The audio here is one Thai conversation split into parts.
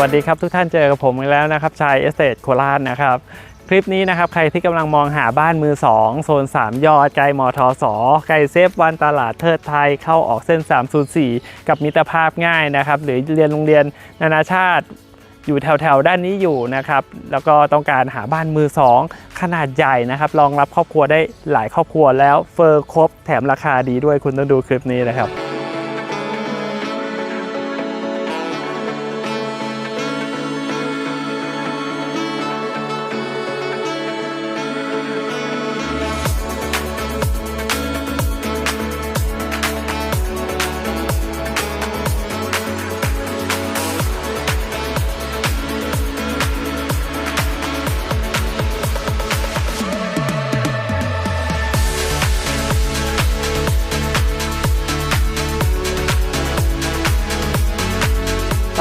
วัสดีครับทุกท่านเจอกับผมอีกแล้วนะครับชายเอสเตทโคราชนะครับ คลิปนี้นะครับใครที่กำลังมองหาบ้านมือ 2 โซน 3 ยอดไกลมอทอสอไกลเซฟวันตลาดเทิดไทยเข้าออกเส้น 304 กับมิตรภาพง่ายนะครับ หรือเรียนโรงเรียนนานาชาติอยู่แถวๆด้านนี้อยู่นะครับ แล้วก็ต้องการหาบ้านมือ 2 ขนาดใหญ่นะครับรองรับครอบครัวได้หลายครอบครัวแล้วเฟอร์ครบแถมราคาดีด้วยคุณต้องดูคลิปนี้นะครับ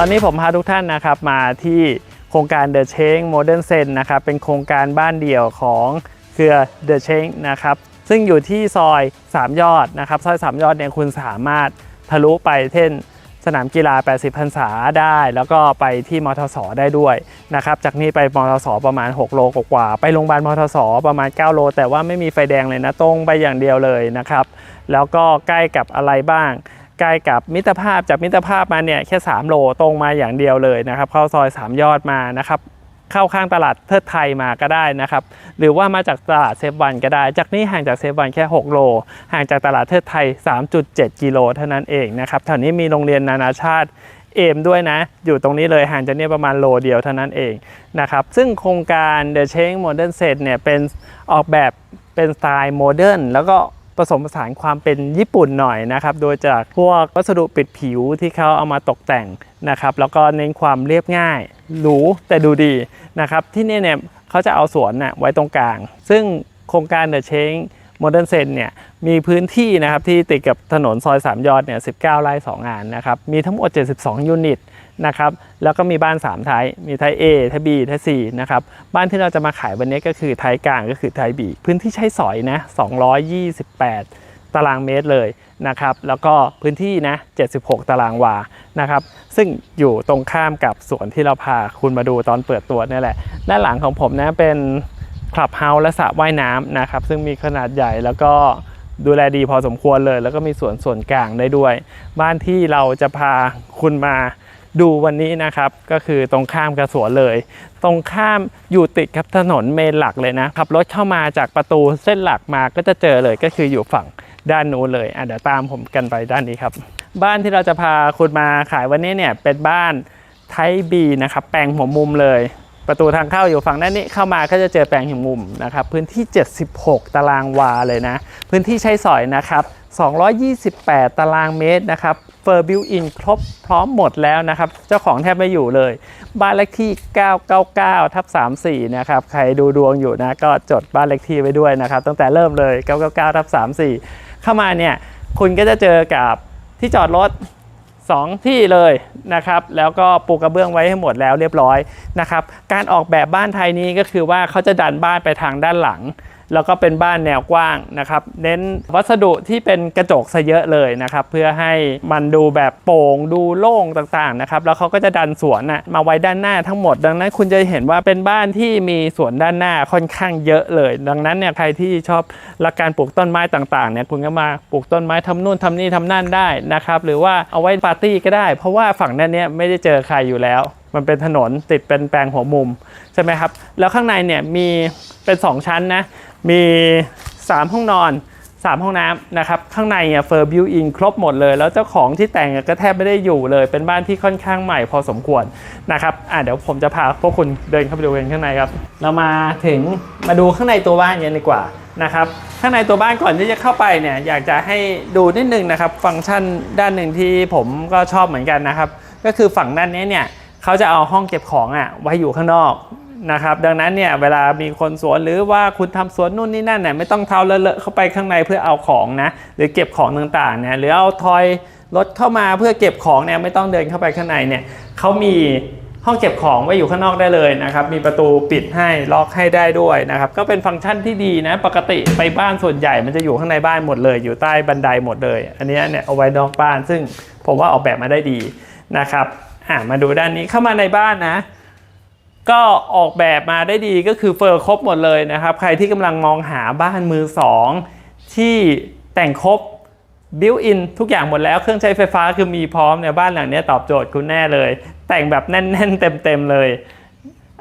อนนี้ผมพาทุกท่านนะครับมาที่โครงการ The Change Modern Zen นะครับเป็นโครงการบ้านเดี่ยวของเครือ The Change นะครับซึ่งอยู่ที่ซอย 3 ยอดนะครับซอย 3 ยอดเนี่ยคุณสามารถทะลุไปเช่นสนามกีฬา 80 พรรษาได้ แล้วก็ไปที่มทสได้ด้วยนะครับจากนี้ไปมทสประมาณ 6 โลกว่า ไปโรงพยาบาลมทสประมาณ 9 โล แต่ว่าไม่มีไฟแดงเลยนะตรงไปอย่างเดียวเลยนะครับ แล้วก็ใกล้กับอะไรบ้าง ใกล้กับมิตรภาพจากมิตรภาพมาเนี่ยแค่ 3 โลตรงมาอย่างเดียวเลยนะครับเข้าซอย 3 ยอดมานะครับเข้าข้างตลาดเทิดไทยมาก็ได้นะครับ หรือว่ามาจากตลาดเซฟวันก็ได้ จากนี้ห่างจากเซฟวันแค่ 6 โล ห่างจากตลาดเทิดไทย 3.7 กิโลเท่านั้นเองนะครับแถวนี้มีโรงเรียนนานาชาติเอมด้วยนะ อยู่ตรงนี้เลยห่างจากเนี่ยประมาณโลเดียวเท่านั้นเองนะครับ ซึ่งโครงการ The Change Modern Set เนี่ยเป็นออกแบบเป็นสไตล์โมเดิร์นแล้วก็ ผสมผสานความเป็นญี่ปุ่นหน่อยนะครับ โดยจากพวกวัสดุปิดผิวที่เขาเอามาตกแต่งนะครับ แล้วก็เน้นความเรียบง่ายหรูแต่ดูดีนะครับ ที่นี่เนี่ยเขาจะเอาสวนน่ะไว้ตรงกลาง ซึ่งโครงการเดอะเชงโมเดิร์นเซนเนี่ยมีพื้นที่นะครับที่ติดกับถนนซอย 3 ยอดเนี่ย19ไร่2งานนะครับ มีทั้งหมด 72 ยูนิต นะครับแล้วก็มีบ้าน3ไทยมีไทย A ไทย B ไทย C นะครับบ้านที่เราจะมาขายวันนี้ก็คือไทยกลางก็คือไทย B พื้นที่ใช้สอยนะ228 ตารางเมตรเลยนะครับแล้วก็พื้นที่นะ76 ตารางวานะครับซึ่งอยู่ตรงข้ามกับสวนที่เราพาคุณมาดูตอนเปิดตัวนี่แหละด้านหลังของผมนะเป็นคลับเฮาส์และสระว่ายน้ำนะครับซึ่งมีขนาดใหญ่แล้วก็ดูแลดีพอสมควรเลย แล้วก็มีสวนส่วนกลางได้ด้วย บ้านที่เราจะพาคุณมา ดูวันนี้นะครับก็คือตรงข้ามกับสวนเลย ตรงข้ามอยู่ติดกับถนนเมนหลักเลยนะขับรถเข้ามาจากประตูเส้นหลักมาก็จะเจอเลยก็คืออยู่ฝั่งด้านนู้นเลยอะเดี๋ยวตามผมกันไปด้านนี้ครับ บ้านที่เราจะพาคุณมาขายวันนี้เนี่ยเป็นบ้านไทยบีนะครับแปลงหัวมุมเลย ประตูทางเข้าอยู่ฝั่งด้านนี้เข้ามาก็จะเจอแปลงหัวมุมนะครับพื้นที่ 76 ตารางวาเลยนะ พื้นที่ใช้สอยนะครับ228 ตารางเมตรนะครับ ฟอร์บิวอินครบพร้อมหมดแล้วนะครับ เจ้าของแทบไม่อยู่เลย บ้านเลขที่ 999ทับ34 นะครับ ใครดูดวงอยู่นะก็จดบ้านเลขที่ไว้ด้วยนะครับ ตั้งแต่เริ่มเลย 999ทับ34 เข้ามาเนี่ย คุณก็จะเจอกับที่จอดรถ2 ที่เลยนะครับ แล้วก็ปูกระเบื้องไว้ให้หมดแล้วเรียบร้อยนะครับ การออกแบบบ้านไทยนี้ก็คือว่าเขาจะดันบ้านไปทางด้านหลัง แล้วก็เป็นบ้านแนวกว้างนะครับ เน้นวัสดุที่เป็นกระจกซะเยอะเลยนะครับ เพื่อให้มันดูแบบโปร่งดูโล่งต่างๆนะครับ แล้วเขาก็จะดันสวนน่ะมาไว้ด้านหน้าทั้งหมด ดังนั้นคุณจะเห็นว่าเป็นบ้านที่มีสวนด้านหน้าค่อนข้างเยอะเลย ดังนั้นเนี่ยใครที่ชอบรักการปลูกต้นไม้ต่างๆเนี่ยคุณก็มาปลูกต้นไม้ทำนู่นทำนี่ทำนั่นได้นะครับหรือว่าเอาไว้ปาร์ตี้ก็ได้ เพราะว่าฝั่งด้นเนี้ยไม่ได้เจอใครอยู่แล้ว มันเป็นถนนติดเป็นแปลงหัวมุมใช่ไหมครับแล้วข้างในเนี่ยมีเป็น 2 ชั้นนะ มี 3 ห้องนอน 3 ห้องน้ำนะครับ ข้างในเนี่ยเฟอร์บิวอินครบหมดเลย แล้วเจ้าของที่แต่งก็แทบไม่ได้อยู่เลย เป็นบ้านที่ค่อนข้างใหม่พอสมควรนะครับอะเดี๋ยวผมจะพาพวกคุณเดินเข้าไปดูกันข้างในครับ เรามาถึงมาดูข้างในตัวบ้านกันดีกว่านะครับข้างในตัวบ้านก่อนที่จะเข้าไปเนี่ยอยากจะให้ดูนิดนึงนะครับ ฟังก์ชันด้านหนึ่งที่ผมก็ชอบเหมือนกันนะครับ ก็คือฝั่งด้านนี้เนี่ยเขาจะเอาห้องเก็บของอะไว้อยู่ข้างนอก นะครับดังนั้นเนี่ยเวลามีคนสวนหรือว่าคุณทำสวนนู่นนี่นั่นเนี่ยไม่ต้องเท้าเลอะๆเข้าไปข้างในเพื่อเอาของนะหรือเก็บของต่างๆเนี่ยหรือเอาทอยรถเข้ามาเพื่อเก็บของเนี่ยไม่ต้องเดินเข้าไปข้างในเนี่ยเขามีห้องเก็บของไว้อยู่ข้างนอกได้เลยนะครับ มีประตูปิดให้ล็อกให้ได้ด้วยนะครับ ก็เป็นฟังก์ชันที่ดีนะ ปกติไปบ้านส่วนใหญ่มันจะอยู่ข้างในบ้านหมดเลย อยู่ใต้บันไดหมดเลย อันนี้เนี่ยเอาไว้นอกบ้าน ซึ่งผมว่าออกแบบมาได้ดีนะครับ อะมาดูด้านนี้เข้ามาในบ้านนะ ก็ออกแบบมาได้ดีก็คือเฟอร์ครบหมดเลยนะครับ ใครที่กำลังมองหาบ้านมือสองที่แต่งครบบิวอินทุกอย่างหมดแล้วเครื่องใช้ไฟฟ้าคือมีพร้อมเนี่ยบ้านหลังนี้ตอบโจทย์คุณแน่เลย แต่งแบบแน่นๆ เต็มๆเลย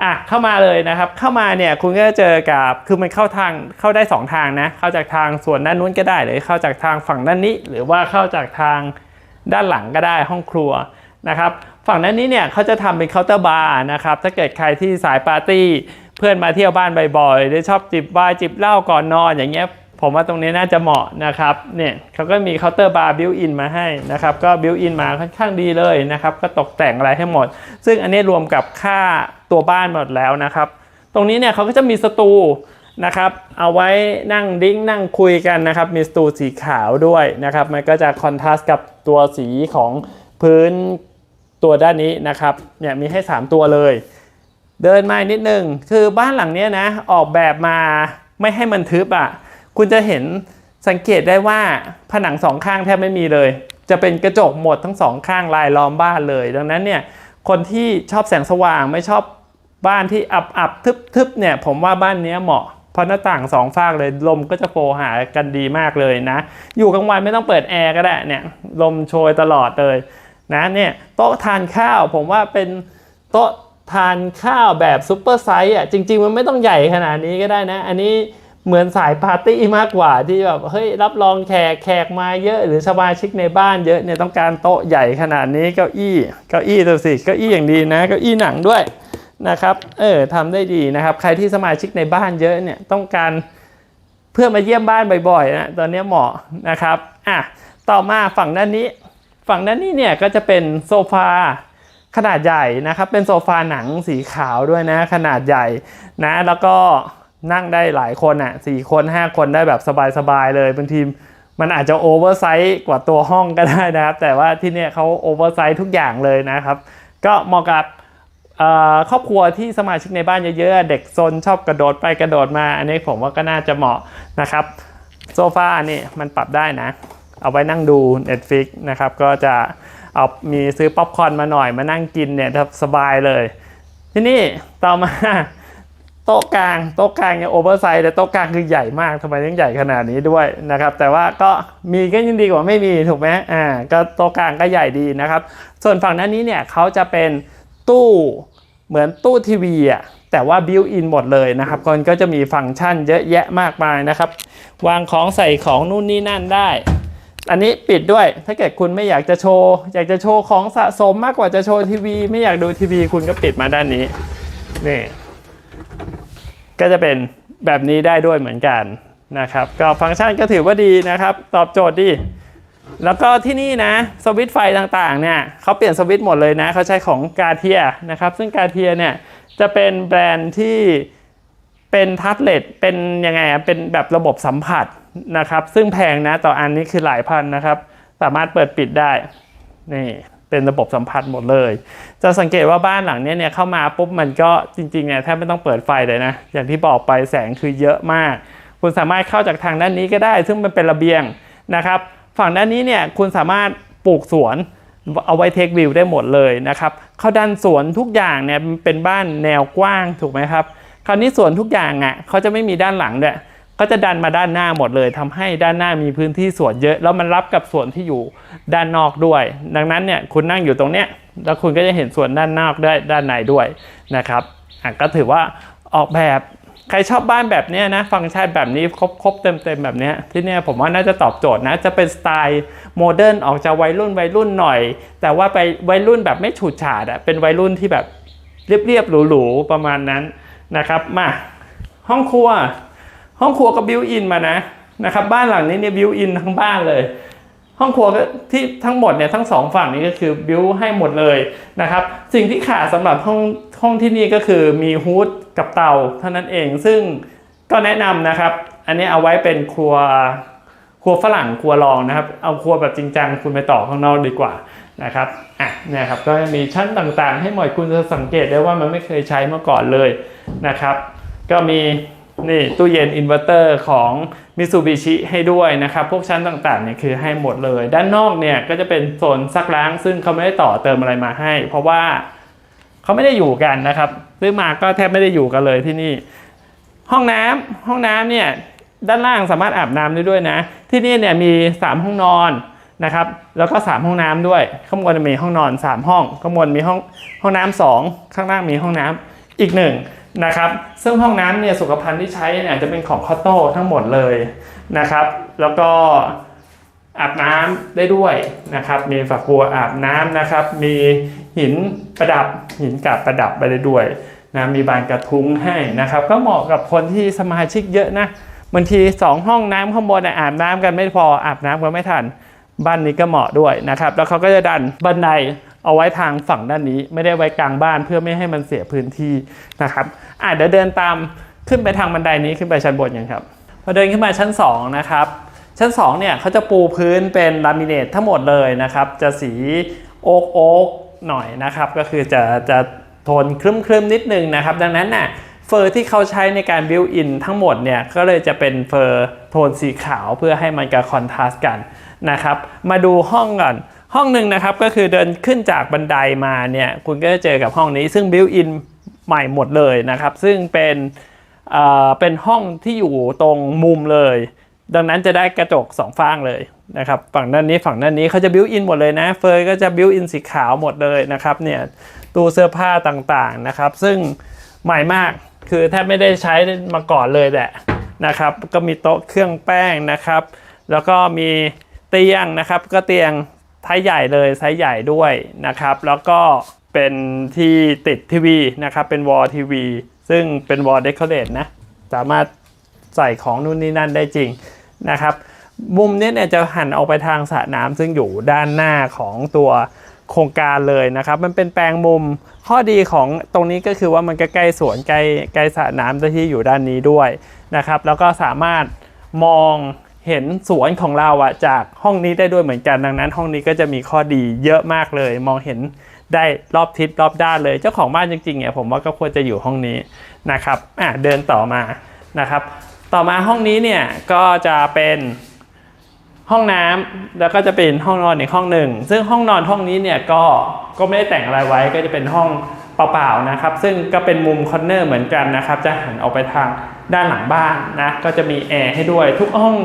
อะเข้ามาเลยนะครับ เข้ามาเนี่ยคุณก็จะเจอกับคือมันเข้าทางเข้าได้ 2 ทางนะ เข้าจากทางส่วนด้านนู้นก็ได้หรือเข้าจากทางฝั่งด้านนี้ หรือว่าเข้าจากทางด้านหลังก็ได้ห้องครัวนะครับ ฝั่งด้นนี้เนี่ยเขาจะทำเป็นเคาน์เตอร์บาร์นะครับ ถ้าเกิดใครที่สายปาร์ตี้ เพื่อนมาเที่ยวบ้านบ่อยๆหรือชอบจิบไวน์จิบเหล้าก่อนนอนอย่างเงี้ย ผมว่าตรงนี้น่าจะเหมาะนะครับ เนี่ยเขาก็มีเคาน์เตอร์บาร์บิวอินมาให้นะครับ ก็บิวอินมาค่อนข้างดีเลยนะครับ ก็ตกแต่งอะไรให้หมด ซึ่งอันนี้รวมกับค่าตัวบ้านหมดแล้วนะครับ ตรงนี้เนี่ยเขาก็จะมีสตูนะครับ เอาไว้นั่งดิ้งนั่งคุยกันนะครับ มีสตูสีขาวด้วยนะครับ มันก็จะคอนทราสต์กับตัวสีของพื้น ตัวด้านนี้นะครับเนี่ยมีให้ 3 ตัวเลย เดินมานิดนึงคือบ้านหลังนี้นะออกแบบมาไม่ให้มันทึบอะคุณจะเห็นสังเกตได้ว่าผนังสองข้างแทบไม่มีเลย จะเป็นกระจกหมดทั้งสองข้างลายล้อมบ้านเลย ดังนั้นเนี่ยคนที่ชอบแสงสว่างไม่ชอบบ้านที่อับอับทึบทึบเนี่ยผมว่าบ้านนี้เหมาะเพราะหน้าต่างสองฝากเลยลมก็จะโฟหากันดีมากเลยนะ อยู่กลางวันไม่ต้องเปิดแอร์ก็ได้เนี่ยลมโชยตลอดเลย นะเนี่ยโต๊ะทานข้าวผมว่าเป็นโต๊ะทานข้าวแบบซุปเปอร์ไซส์อะจริง ๆ มันไม่ต้องใหญ่ขนาดนี้ก็ได้นะ อันนี้เหมือนสายปาร์ตี้มากกว่าที่แบบเฮ้ยรับรองแขกแขกมาเยอะ หรือสมาชิกในบ้านเยอะเนี่ยต้องการโต๊ะใหญ่ขนาดนี้เก้าอี้เก้าอี้ตัวสิเก้าอี้อย่างดีนะเก้าอี้หนังด้วยนะครับเออทำได้ดีนะครับ ใครที่สมาชิกในบ้านเยอะเนี่ยต้องการเพื่อมาเยี่ยมบ้านบ่อยๆนะตอนนี้เหมาะนะครับอะต่อมาฝั่งด้านนี้ ฝั่งด้านนี้เนี่ยก็จะเป็นโซฟาขนาดใหญ่นะครับเป็นโซฟาหนังสีขาวด้วยนะขนาดใหญ่นะแล้วก็นั่งได้หลายคนอะสี่คนห้าคนได้แบบสบายๆเลยบางทีมันอาจจะโอเวอร์ไซส์กว่าตัวห้องก็ได้นะครับ แต่ว่าที่เนี่ยเขาโอเวอร์ไซส์ทุกอย่างเลยนะครับ ก็เหมาะกับครอบครัวที่สมาชิกในบ้านเยอะๆ เด็กซนชอบกระโดดไปกระโดดมา อันนี้ผมว่าก็น่าจะเหมาะนะครับ โซฟานี่มันปรับได้นะ เอาไว้นั่งดู Netflix นะครับ ก็จะเอามีซื้อป๊อปคอร์นมาหน่อยมานั่งกินเนี่ยสบายเลย ที่นี้ต่อมาโต๊ะกลางโต๊ะกลางเนี่ยโอเวอร์ไซส์แต่โต๊ะกลางคือใหญ่มากทำไมต้องใหญ่ขนาดนี้ด้วยนะครับ แต่ว่าก็มีก็ยังดีกว่าไม่มีถูกไหมอ่าก็โต๊ะกลางก็ใหญ่ดีนะครับ ส่วนฝั่งด้านนี้เนี่ยเขาจะเป็นตู้เหมือนตู้ทีวีอะแต่ว่าบิวอินหมดเลยนะครับมันก็จะมีฟังก์ชันเยอะแยะมากมายนะครับ วางของใส่ของนู่นนี่นั่นได้ อันนี้ปิดด้วย ถ้าเกิดคุณไม่อยากจะโชว์ อยากจะโชว์ของสะสมมากกว่าจะโชว์ทีวี ไม่อยากดูทีวีคุณก็ปิดมาด้านนี้ นี่ ก็จะเป็นแบบนี้ได้ด้วยเหมือนกันนะครับ ก็ฟังก์ชันก็ถือว่าดีนะครับ ตอบโจทย์ดี แล้วก็ที่นี่นะ สวิตช์ไฟต่างๆ เนี่ยเขาเปลี่ยนสวิตช์หมดเลยนะ เขาใช้ของกาเทียนะครับ ซึ่งกาเทียเนี่ยจะเป็นแบรนด์ที่เป็นทัชเลตเป็นยังไงเป็นแบบระบบสัมผัส นะครับ ซึ่งแพงนะต่ออันนี้คือหลายพันนะครับ สามารถเปิดปิดได้นี่เป็นระบบสัมผัสหมดเลย จะสังเกตว่าบ้านหลังนี้เนี่ยเข้ามาปุ๊บมันก็จริงๆเนี่ยแทบไม่ต้องเปิดไฟเลยนะ อย่างที่บอกไปแสงคือเยอะมาก คุณสามารถเข้าจากทางด้านนี้ก็ได้ ซึ่งมันเป็นระเบียงนะครับ ฝั่งด้านนี้เนี่ยคุณสามารถปลูกสวนเอาไว้เทควิวได้หมดเลยนะครับ เขาดันสวนทุกอย่างเนี่ยเป็นบ้านแนวกว้างถูกไหมครับ คราวนี้สวนทุกอย่างอะเขาจะไม่มีด้านหลังด้วย ก็จะดันมาด้านหน้าหมดเลยทำให้ด้านหน้ามีพื้นที่ส่วนเยอะ แล้วมันรับกับส่วนที่อยู่ด้านนอกด้วย ดังนั้นเนี่ยคุณนั่งอยู่ตรงเนี้ยแล้วคุณก็จะเห็นส่วนด้านนอกได้ด้านในด้วยนะครับอะก็ถือว่าออกแบบใครชอบบ้านแบบเนี้ยนะ ฟังก์ชันแบบนี้ครบครบเต็มเต็มๆแบบเนี้ยที่เนี่ยผมว่าน่าจะตอบโจทย์นะ จะเป็นสไตล์โมเดิร์นออกจากวัยรุ่นวัยรุ่นหน่อย แต่ว่าไปวัยรุ่นแบบไม่ฉูดฉาดอะเป็นวัยรุ่นที่แบบเรียบๆหรูๆประมาณนั้นนะครับมาห้องครัว ห้องครัวก็บิวอินมานะนะครับบ้านหลังนี้เนี่ยบิวอินทั้งบ้านเลย ห้องครัวก็ที่ทั้งหมดเนี่ยทั้งสองฝั่งนี้ก็คือบิวให้หมดเลยนะครับสิ่งที่ขาดสำหรับห้องห้องที่นี่ก็คือมีฮูดกับเตาเท่านั้นเองซึ่งก็แนะนำนะครับ อันนี้เอาไว้เป็นครัวครัวฝรั่งครัวรองนะครับ เอาครัวแบบจริงจังคุณไปต่อข้างนอกดีกว่านะครับอะเนี่ยครับก็มีชั้นต่างๆ ให้หมดคุณจะสังเกตได้ว่ามันไม่เคยใช้มาก่อนเลยนะครับ ก็มี นี่ตู้เย็นอินเวอร์เตอร์ของ Mitsubishi ให้ด้วยนะครับ พวกชั้นต่างๆเนี่ยคือให้หมดเลย ด้านนอกเนี่ยก็จะเป็นโซนซักล้าง ซึ่งเขาไม่ได้ต่อเติมอะไรมาให้ เพราะว่าเขาไม่ได้อยู่กันนะครับซื้อมาก็แทบไม่ได้อยู่กันเลยที่นี่ ห้องน้ำห้องน้ำเนี่ยด้านล่างสามารถอาบน้ำได้ด้วยนะ ที่นี่เนี่ยมี 3 ห้องนอนนะครับแล้วก็ 3 ห้องน้ำด้วย ข้างบนมีห้องนอน 3 ห้อง ข้างบนมีห้องห้องน้ำสองข้างล่างมีห้องน้ำอีกห นะครับ ซึ่งห้องน้ำเนี่ยสุขภัณฑ์ที่ใช้เนี่ยจะเป็นของคอตโต้ทั้งหมดเลยนะครับ แล้วก็อาบน้ำได้ด้วยนะครับ มีฝักบัวอาบน้ำนะครับ มีหินประดับหินกาบประดับไปได้ด้วยนะมีบานกระทุ้งให้นะครับ ก็เหมาะกับคนที่สมาชิกเยอะนะบางทีสองห้องน้ำข้างบนอาบน้ำกันไม่พออาบน้ำกันไม่ทันบ้านนี้ก็เหมาะด้วยนะครับ แล้วเขาก็จะดันบันได เอาไว้ทางฝั่งด้านนี้ ไม่ได้ไว้กลางบ้านเพื่อไม่ให้มันเสียพื้นที่นะครับอะเดี๋ยวเดินตามขึ้นไปทางบันไดนี้ขึ้นไปชั้นบนกันครับพอเดินขึ้นมาชั้นสองนะครับ ชั้น2เนี่ยเขาจะปูพื้นเป็นลามิเนตทั้งหมดเลยนะครับ จะสีโอ๊กโอ๊กหน่อยนะครับ ก็คือจะจะโทนครึ้มๆนิดนึงนะครับ ดังนั้นน่ะเฟอร์ที่เขาใช้ในการบิวอินทั้งหมดเนี่ยก็เลยจะเป็นเฟอร์โทนสีขาวเพื่อให้มันกับคอนทราสต์กันนะครับ มาดูห้องก่อน ห้องหนึ่งนะครับก็คือเดินขึ้นจากบันไดมาเนี่ยคุณก็จะเจอกับห้องนี้ซึ่งบิวอินใหม่หมดเลยนะครับ ซึ่งเป็นเอ่อเป็นห้องที่อยู่ตรงมุมเลย ดังนั้นจะได้กระจกสองฝ้างเลยนะครับฝั่งด้านนี้ฝั่งด้านนี้เขาจะบิวอินหมดเลยนะ เฟยก็จะบิวอินสีขาวหมดเลยนะครับเนี่ยตู้เสื้อผ้าต่างๆนะครับ ซึ่งใหม่มากคือแทบไม่ได้ใช้มาก่อนเลยแหละนะครับ ก็มีโต๊ะเครื่องแป้งนะครับ แล้วก็มีเตียงนะครับ ก็เตียง ไซส์ใหญ่เลยไซส์ใหญ่ด้วยนะครับ แล้วก็เป็นที่ติดทีวีนะครับ เป็นวอลทีวี ซึ่งเป็นวอลเดคอเรทนะ สามารถใส่ของนู่นนี่นั่นได้จริงนะครับ มุมนี้เนี่ยจะหันออกไปทางสระน้ำซึ่งอยู่ด้านหน้าของตัวโครงการเลยนะครับ มันเป็นแปลงมุมข้อดีของตรงนี้ก็คือว่ามันก็ใกล้สวนใกล้ใกล้สระน้ำที่อยู่ด้านนี้ด้วยนะครับ แล้วก็สามารถมอง เห็นสวนของเราอะจากห้องนี้ได้ด้วยเหมือนกันดังนั้น ห้องนี้ก็จะมีข้อดีเยอะมากเลย มองเห็นได้รอบทิศรอบด้านเลย เจ้าของบ้านจริงๆเนี่ยผมว่าก็ควรจะอยู่ห้องนี้นะครับอะเดินต่อมานะครับ ต่อมาห้องนี้เนี่ยก็จะเป็นห้องน้ำแล้วก็จะเป็นห้องนอนอีกห้องหนึ่ง ซึ่งห้องนอนห้องนี้เนี่ยก็ก็ไม่ได้แต่งอะไรไว้ก็จะเป็นห้องเปล่าๆนะครับ ซึ่งก็เป็นมุมคอนเนอร์เหมือนกันนะครับ จะหันออกไปทางด้านหลังบ้านนะก็จะมีแอร์ให้ด้วยทุกห้อง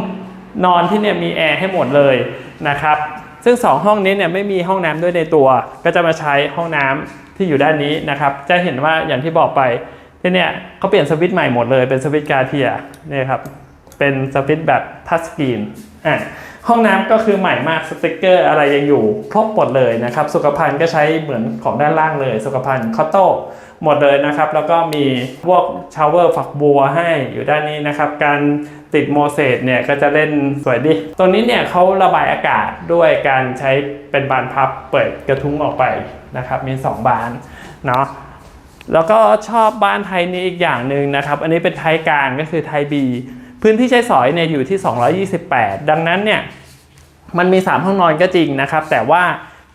นอนที่เนี่ยมีแอร์ให้หมดเลยนะครับ ซึ่งสองห้องนี้เนี่ยไม่มีห้องน้ำด้วยในตัว ก็จะมาใช้ห้องน้ำที่อยู่ด้านนี้นะครับ จะเห็นว่าอย่างที่บอกไปที่เนี่ยเขาเปลี่ยนสวิตช์ใหม่หมดเลยเป็นสวิตช์กาเทียนี่ครับ เป็นสวิตช์แบบทัชสกรีนอะ ห้องน้ำก็คือใหม่มากสติกเกอร์อะไรยังอยู่ครบหมดเลยนะครับ สุขภัณฑ์ก็ใช้เหมือนของด้านล่างเลย สุขภัณฑ์คอตโต้หมดเลยนะครับ แล้วก็มีพวกชาวเวอร์ฝักบัวให้อยู่ด้านนี้นะครับ การติดโมเสสเนี่ยก็จะเล่นสวยดีตัวนี้เนี่ยเขาระบายอากาศด้วยการใช้เป็นบานพับเปิดกระทุ้งออกไปนะครับ มี 2 บานเนาะแล้วก็ชอบบ้านไทยนี้อีกอย่างหนึ่งนะครับ อันนี้เป็นไทยกลางก็คือไทยบี พื้นที่ใช้สอยเนี่ยอยู่ที่ 228 ดังนั้นเนี่ยมันมี 3 ห้องนอนก็จริงนะครับ แต่ว่า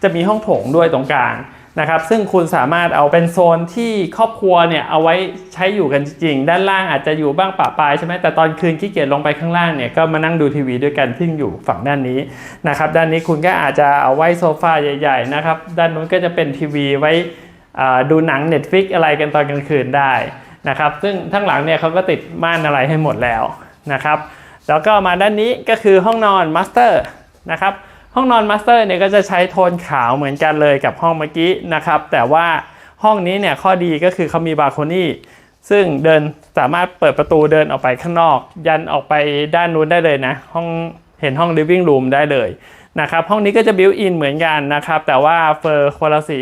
จะมีห้องโถงด้วยตรงกลางนะครับ ซึ่งคุณสามารถเอาเป็นโซนที่ครอบครัวเนี่ยเอาไว้ใช้อยู่กันจริงๆด้านล่างอาจจะอยู่บ้างปะปายใช่ไหมแต่ตอนคืนขี้เกียจลงไปข้างล่างเนี่ยก็มานั่งดูทีวีด้วยกันที่อยู่ฝั่งด้านนี้นะครับ ด้านนี้คุณก็อาจจะเอาไว้โซฟาใหญ่ ๆ นะครับ ด้านนู้นก็จะเป็นทีวีไว้อ่าดูหนัง Netflix อะไรกันตอนกลางคืนได้นะครับ ซึ่งทั้งหลังเนี่ยเขาก็ติดม่านอะไรให้หมดแล้ว นะครับ แล้วก็มาด้านนี้ก็คือห้องนอนมาสเตอร์นะครับ ห้องนอนมาสเตอร์เนี่ยก็จะใช้โทนขาวเหมือนกันเลยกับห้องเมื่อกี้นะครับ แต่ว่าห้องนี้เนี่ยข้อดีก็คือเขามีบาร์โคนี่ซึ่งเดินสามารถเปิดประตูเดินออกไปข้างนอก ยันออกไปด้านนู้นได้เลยนะ ห้องเห็นห้อง living room ได้เลยนะครับ ห้องนี้ก็จะ built in เหมือนกันนะครับ แต่ว่าเฟอร์คนละสี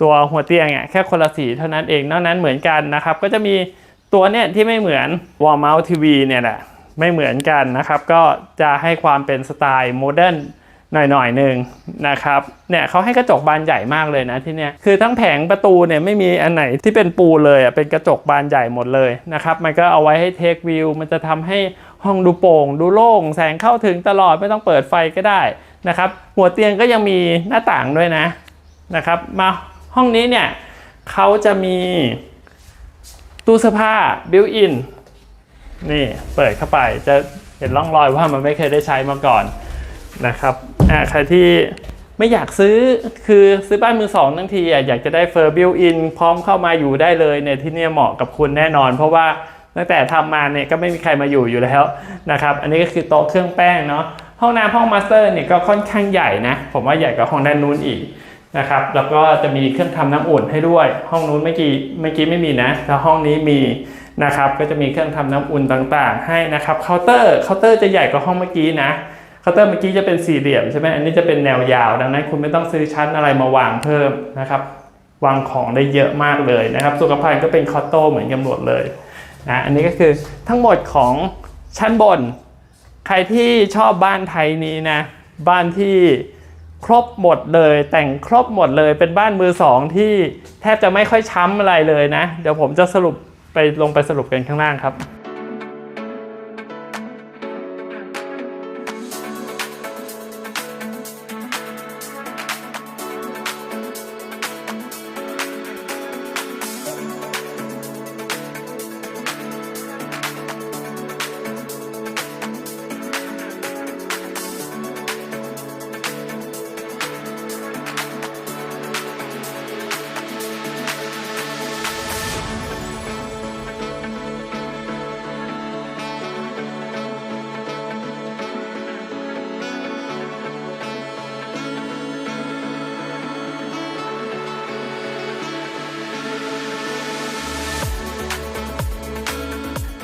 ตัวหัวเตียงอะแค่คนละสีเท่านั้นเองนอกนั้นเหมือนกันนะครับ ก็จะมี ตัวเนี่ยที่ไม่เหมือน w a l mount TV เนี่ยแหละไม่เหมือนกันนะครับ ก็จะให้ความเป็นสไตล์โมเดิร์นหน่อยๆหนึ่งนะครับเนี่ยเขาให้กระจกบานใหญ่มากเลยนะที่เนี่ยคือทั้งแผงประตูเนี่ยไม่มีอันไหนที่เป็นปูเลยอะเป็นกระจกบานใหญ่หมดเลยนะครับมันก็เอาไว้ให้เทควิวมันจะทำให้ห้องดูโปร่ง ดูโล่งแสงเข้าถึงตลอดไม่ต้องเปิดไฟก็ได้นะครับหัวเตียงก็ยังมีหน้าต่างด้วยนะนะครับมาห้องนี้เนี่ยเขาจะมี ตู้เสื้อผ้าบิวอินนี่เปิดเข้าไปจะเห็นร่องรอยว่ามันไม่เคยได้ใช้มาก่อนนะครับอ่าใครที่ไม่อยากซื้อคือซื้อบ้านมือสองทั้งทีอยากจะได้เฟอร์บิวอินพร้อมเข้ามาอยู่ได้เลยเนี่ยที่เนี่ยเหมาะกับคุณแน่นอน เพราะว่าตั้งแต่ทำมาเนี่ยก็ไม่มีใครมาอยู่อยู่แล้วนะครับ อันนี้ก็คือโต๊ะเครื่องแป้งเนาะห้องน้ำห้องมาสเตอร์เนี่ยก็ค่อนข้างใหญ่นะ ผมว่าใหญ่กว่าห้องด้านนู้นอีก นะครับ แล้วก็จะมีเครื่องทำน้ำอุ่นให้ด้วย ห้องนู้นเมื่อกี้เมื่อกี้ไม่มีนะแต่ห้องนี้มีนะครับ ก็จะมีเครื่องทำน้ำอุ่นต่างๆ ให้นะครับ เคาน์เตอร์ เคาน์เตอร์จะใหญ่กว่าห้องเมื่อกี้นะ เคาน์เตอร์เมื่อกี้จะเป็นสี่เหลี่ยมใช่ไหมอันนี้จะเป็นแนวยาว ดังนั้นคุณไม่ต้องซื้อชั้นอะไรมาวางเพิ่มนะครับ วางของได้เยอะมากเลยนะครับ สุขภัณฑ์ก็เป็นคอตโต้เหมือนกันหมดเลยนะ อันนี้ก็คือทั้งหมดของชั้นบน ใครที่ชอบบ้านไทยนี้นะ บ้านที่ ครบหมดเลย แต่งครบหมดเลยเป็นบ้านมือสองที่แทบจะไม่ค่อยช้ำอะไรเลยนะ เดี๋ยวผมจะสรุปไปลงไปสรุปกันข้างล่างครับ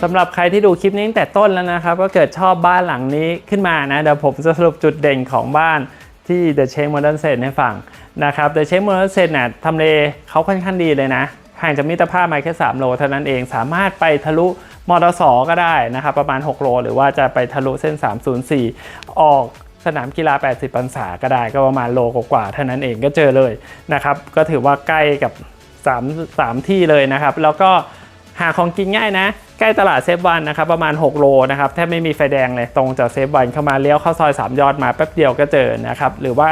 สำหรับใครที่ดูคลิปนี้ตั้งแต่ต้นแล้วนะครับก็เกิดชอบบ้านหลังนี้ขึ้นมานะเดี๋ยวผมจะสรุปจุดเด่นของบ้านที่ The Change Modern Set ให้ฟังนะครับ The Change Modern Set น่ะทำเลเขาค่อนข้างดีเลยนะห่างจากมิตรภาพมาแค่ 3 โลเท่านั้นเองสามารถไปทะลุมอเตอร์สก็ได้นะครับประมาณ 6 โล หรือว่าจะไปทะลุเส้น 304 ออกสนามกีฬา 80พรรษาก็ได้ก็ประมาณโลกว่าเท่านั้นเองก็เจอเลยนะครับ ก็ถือว่าใกล้กับ 3 3 ที่เลยนะครับ แล้วก็ หาของกินง่ายนะ ใกล้ตลาดเซฟวันนะครับประมาณ 6 โลนะครับแทบไม่มีไฟแดงเลยตรงจากเซฟวันเข้ามาเลี้ยวเข้าซอย 3 ยอดมาแป๊บเดียวก็เจอนะครับหรือว่า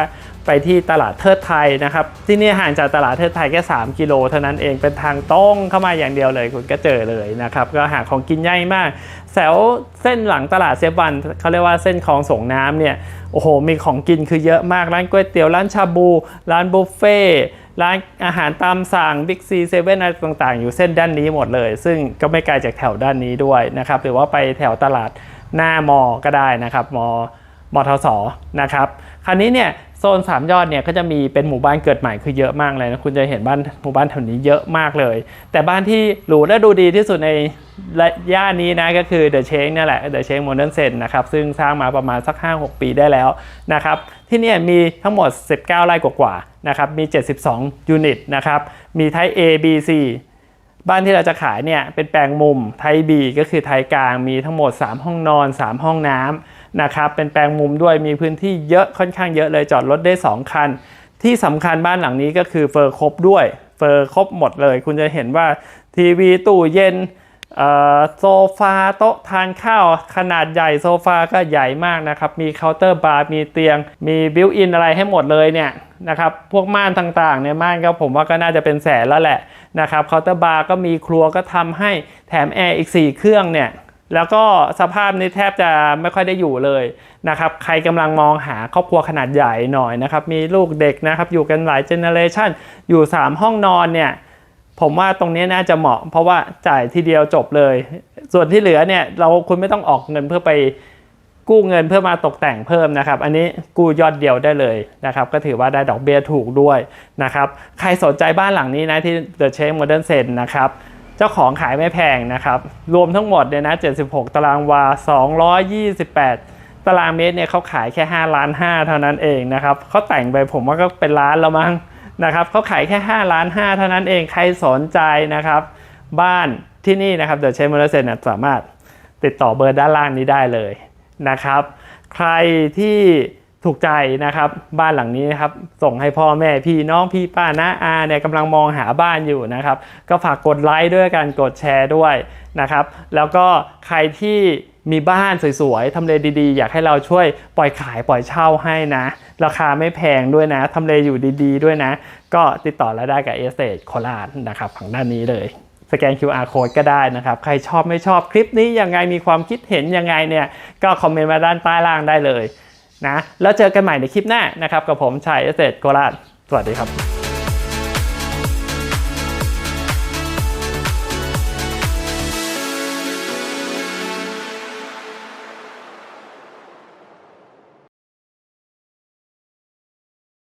ไปที่ตลาดเทิดไทยนะครับที่นี่ห่างจากตลาดเทิดไทยแค่ 3 กิโลเท่านั้นเองเป็นทางตรงเข้ามาอย่างเดียวเลยคุณก็เจอเลยนะครับก็หาของกินง่ายมากแถวเส้นหลังตลาดเซฟวันเขาเรียกว่าเส้นคลองส่งน้ำเนี่ยโอ้โหมีของกินคือเยอะมากร้านก๋วยเตี๋ยวร้านชาบู ร้านบุฟเฟ่ ร้านอาหารตามสั่งบิ๊กซีเซเว่นอะไรต่างๆ อยู่เส้นด้านนี้หมดเลย ซึ่งก็ไม่ไกลจากแถวด้านนี้ด้วยนะครับ หรือว่าไปแถวตลาดหน้ามอก็ได้นะครับมมทสนะครับ คราวนี้เนี่ย โซน 3 ยอดเนี่ยก็จะมีเป็นหมู่บ้านเกิดใหม่คือเยอะมากเลยนะคุณจะเห็นบ้านหมู่บ้านแถวนี้เยอะมากเลย แต่บ้านที่หรูและดูดีที่สุดในระย่านนี้นะก็คือเดอะเชงนี่แหละเดอะเชงโมเดิร์นเซนนะครับซึ่งสร้างมาประมาณสัก 5-6 ปีได้แล้วนะครับที่นี่มีทั้งหมด 19 ไร่กว่าๆนะครับมี 72 ยูนิตนะครับมีไทป์ A B C บ้านที่เราจะขายเนี่ยเป็นแปลงมุมไทย B ก็คือไทยกลางมีทั้งหมด 3 ห้องนอน 3 ห้องน้ำ นะครับเป็นแปลงมุมด้วยมีพื้นที่เยอะค่อนข้างเยอะเลยจอดรถได้ 2 คัน ที่สำคัญบ้านหลังนี้ก็คือเฟอร์ครบด้วยเฟอร์ครบหมดเลย คุณจะเห็นว่าทีวีตู้เย็นโซฟาโต๊ะทานข้าวขนาดใหญ่โซฟาก็ใหญ่มากนะครับ มีเคาน์เตอร์บาร์มีเตียง มีบิวอินอะไรให้หมดเลยเนี่ยนะครับพวกม่านต่างๆเนี่ยม่านก็ผมว่าก็น่าจะเป็นแสนแล้วแหละนะครับเคาน์เตอร์บาร์ก็มีครัวก็ทำให้แถมแอร์อีก 4 เครื่องเนี่ย แล้วก็สภาพนี้แทบจะไม่ค่อยได้อยู่เลยนะครับ ใครกำลังมองหาครอบครัวขนาดใหญ่หน่อยนะครับ มีลูกเด็กนะครับ อยู่กันหลายเจเนเรชันอยู่ 3 ห้องนอนเนี่ย ผมว่าตรงนี้น่าจะเหมาะ เพราะว่าจ่ายทีเดียวจบเลย ส่วนที่เหลือเนี่ยเราคุณไม่ต้องออกเงินเพื่อไปกู้เงินเพื่อมาตกแต่งเพิ่มนะครับ อันนี้กู้ยอดเดียวได้เลยนะครับ ก็ถือว่าได้ดอกเบี้ยถูกด้วยนะครับ ใครสนใจบ้านหลังนี้นะที่ The Change Modern Sen นะครับ เจ้าของขายไม่แพงนะครับ รวมทั้งหมดเนี่ยนะ 76 ตารางวา 228 ตารางเมตรเนี่ยเขาขายแค่5ล้าน5เท่านั้นเองนะครับเขาแต่งไปผมว่าก็เป็นล้านแล้วมั้งนะครับเขาขายแค่5ล้าน5เท่านั้นเองใครสนใจนะครับ บ้านที่นี่นะครับเดอะเชมเมอร์เซนสามารถติดต่อเบอร์ด้านล่างนี้ได้เลยนะครับ ใครที่ ถูกใจนะครับ บ้านหลังนี้นะครับ ส่งให้พ่อแม่พี่น้องพี่ป้าน้าอาเนี่ยกำลังมองหาบ้านอยู่นะครับ ก็ฝากกดไลค์ด้วยการกดแชร์ด้วยนะครับ แล้วก็ใครที่มีบ้านสวยๆ ทำเลดีๆ อยากให้เราช่วยปล่อยขายปล่อยเช่าให้นะ ราคาไม่แพงด้วยนะ ทำเลอยู่ดีๆ ด้วยนะ ก็ติดต่อเราได้กับเอสเตโคราชนะครับฝั่งด้านนี้เลย สแกน QR code ก็ได้นะครับ ใครชอบไม่ชอบคลิปนี้ยังไงมีความคิดเห็นยังไงเนี่ย ก็คอมเมนต์มาด้านใต้ล่างได้เลย นะแล้วเจอกันใหม่ในคลิปหน้านะครับกับผมชัยเอเซโกราชสวัสดีครับ